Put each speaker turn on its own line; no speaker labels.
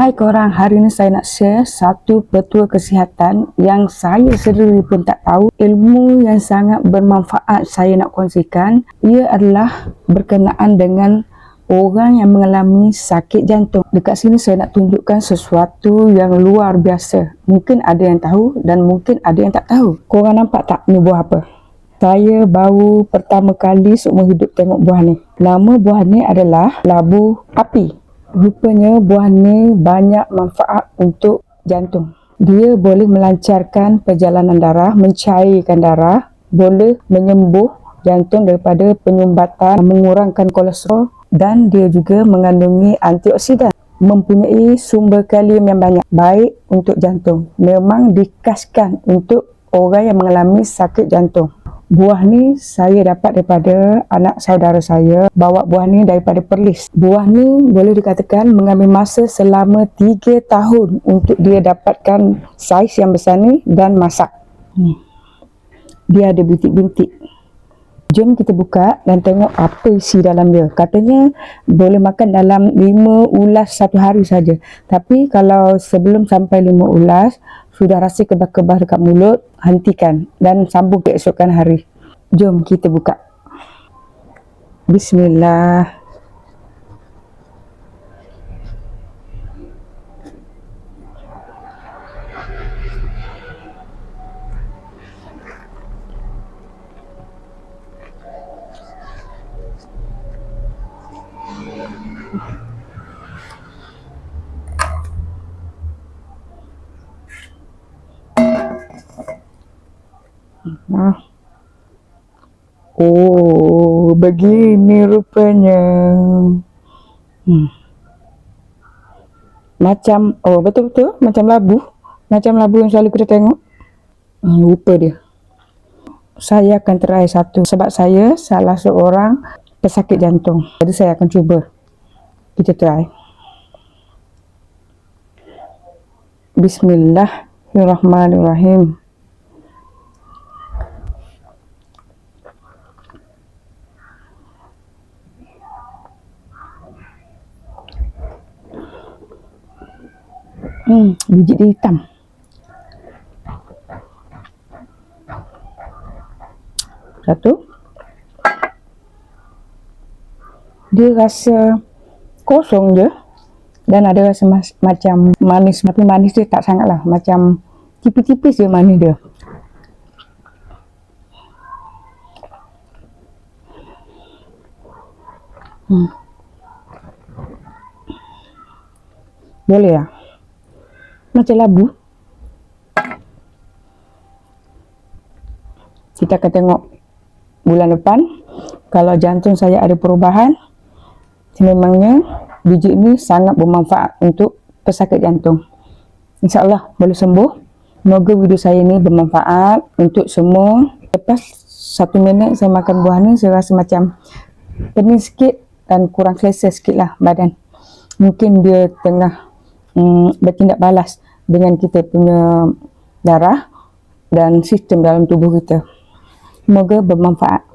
Hai korang, hari ni saya nak share satu petua kesihatan yang saya sendiri pun tak tahu. Ilmu yang sangat bermanfaat saya nak kongsikan. Ia adalah berkenaan dengan orang yang mengalami sakit jantung. Dekat sini saya nak tunjukkan sesuatu yang luar biasa. Mungkin ada yang tahu dan mungkin ada yang tak tahu. Korang nampak tak ni buah apa? Saya baru pertama kali seumur hidup tengok buah ni. Nama buah ni adalah labu api. Rupanya buah ni banyak manfaat untuk jantung. Dia boleh melancarkan perjalanan darah, mencairkan darah, boleh menyembuh jantung daripada penyumbatan, mengurangkan kolesterol dan dia juga mengandungi antioksidan. Mempunyai sumber kalium yang banyak, baik untuk jantung. Memang dikaskan untuk orang yang mengalami sakit jantung. Buah ni saya dapat daripada anak saudara saya bawa buah ni daripada Perlis. Buah ni boleh dikatakan mengambil masa selama 3 tahun untuk dia dapatkan saiz yang besar ni dan masak. Ni. Dia ada bintik-bintik. Jom kita buka dan tengok apa isi dalam dia. Katanya boleh makan dalam 5 ulas satu hari saja. Tapi kalau sebelum sampai 5 ulas, sudah rasa kebah-kebah dekat mulut, hentikan dan sambung keesokan hari. Jom kita buka. Bismillah. Nah. Oh, begini rupanya. Hmm. Macam, oh betul-betul macam labu. Macam labu yang selalu kita tengok. Hmm, lupa dia. Saya akan try satu sebab saya salah seorang pesakit jantung. Jadi saya akan cuba. Kita try. Bismillahirrahmanirrahim. Hmm, biji dia hitam. Satu. Dia rasa kosong je. Dan ada rasa mas- macam manis. Tapi manis dia tak sangat lah. Macam tipis-tipis je manis dia. Hmm. Boleh lah. Macam labu. Kita akan tengok bulan depan. Kalau jantung saya ada perubahan, memangnya biji ini sangat bermanfaat untuk pesakit jantung. InsyaAllah boleh sembuh. Semoga video saya ini bermanfaat untuk semua. Lepas satu minit saya makan buah ni, saya rasa macam pening sikit dan kurang selesa sikit lah badan. Mungkin dia tengah um, bertindak balas dengan kita punya darah dan sistem dalam tubuh kita. Semoga bermanfaat.